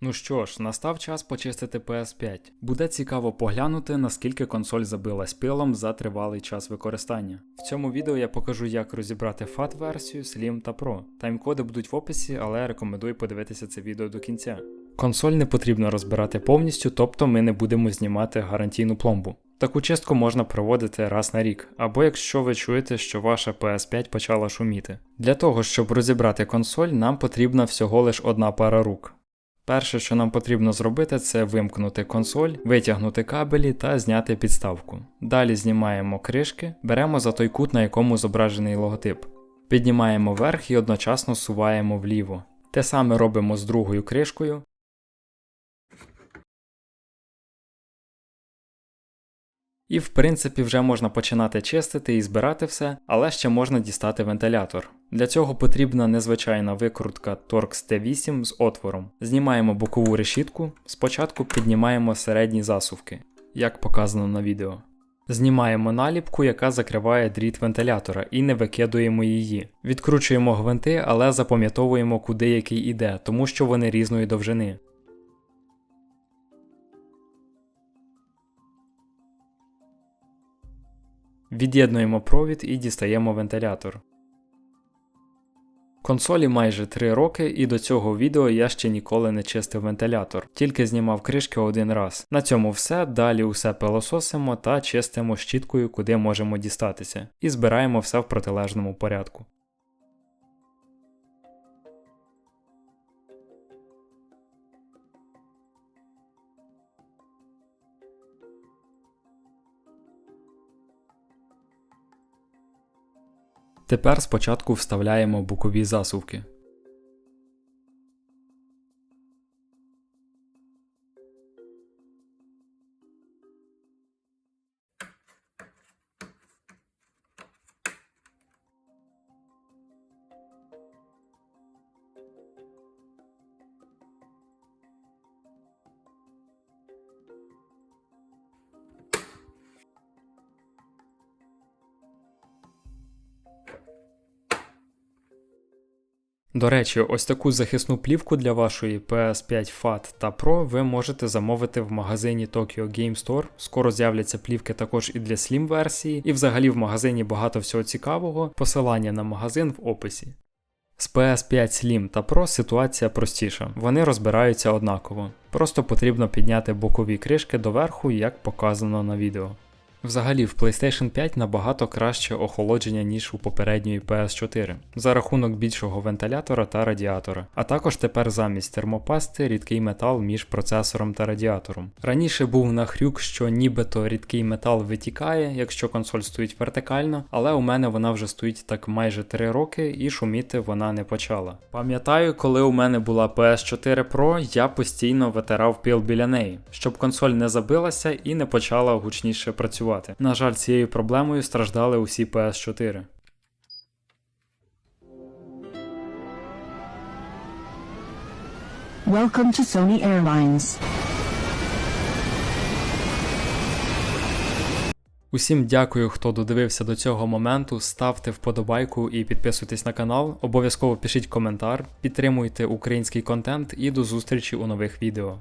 Ну що ж, настав час почистити PS5. Буде цікаво поглянути, наскільки консоль забилась пилом за тривалий час використання. В цьому відео я покажу, як розібрати FAT-версію, Slim та Pro. Таймкоди будуть в описі, але рекомендую подивитися це відео до кінця. Консоль не потрібно розбирати повністю, тобто ми не будемо знімати гарантійну пломбу. Таку чистку можна проводити раз на рік, або якщо ви чуєте, що ваша PS5 почала шуміти. Для того, щоб розібрати консоль, нам потрібна всього лиш одна пара рук. Перше, що нам потрібно зробити, це вимкнути консоль, витягнути кабелі та зняти підставку. Далі знімаємо кришки, беремо за той кут, на якому зображений логотип. Піднімаємо вверх і одночасно суваємо вліво. Те саме робимо з другою кришкою. І в принципі вже можна починати чистити і збирати все, але ще можна дістати вентилятор. Для цього потрібна незвичайна викрутка Torx T8 з отвором. Знімаємо бокову решітку, спочатку піднімаємо середні засувки, як показано на відео. Знімаємо наліпку, яка закриває дріт вентилятора, і не викидуємо її. Відкручуємо гвинти, але запам'ятовуємо, куди який іде, тому що вони різної довжини. Від'єднуємо провід і дістаємо вентилятор. Консолі майже 3 роки, і до цього відео я ще ніколи не чистив вентилятор, тільки знімав кришки один раз. На цьому все. Далі усе пилососимо та чистимо щіткою, куди можемо дістатися, і збираємо все в протилежному порядку. Тепер спочатку вставляємо бокові засувки. До речі, ось таку захисну плівку для вашої PS5 FAT та Pro ви можете замовити в магазині Tokyo Game Store. Скоро з'являться плівки також і для Slim версії, і взагалі в магазині багато всього цікавого. Посилання на магазин в описі. З PS5 Slim та Pro ситуація простіша, вони розбираються однаково. Просто потрібно підняти бокові кришки доверху, як показано на відео. Взагалі, в PlayStation 5 набагато краще охолодження, ніж у попередньої PS4, за рахунок більшого вентилятора та радіатора, а також тепер замість термопасти рідкий метал між процесором та радіатором. Раніше був нахрюк, що нібито рідкий метал витікає, якщо консоль стоїть вертикально, але у мене вона вже стоїть так майже 3 роки і шуміти вона не почала. Пам'ятаю, коли у мене була PS4 Pro, я постійно витирав пил біля неї, щоб консоль не забилася і не почала гучніше працювати. На жаль, цією проблемою страждали усі PS4. Welcome to Sony Airlines. Усім дякую, хто додивився до цього моменту. Ставте вподобайку і підписуйтесь на канал. Обов'язково пишіть коментар, підтримуйте український контент і до зустрічі у нових відео.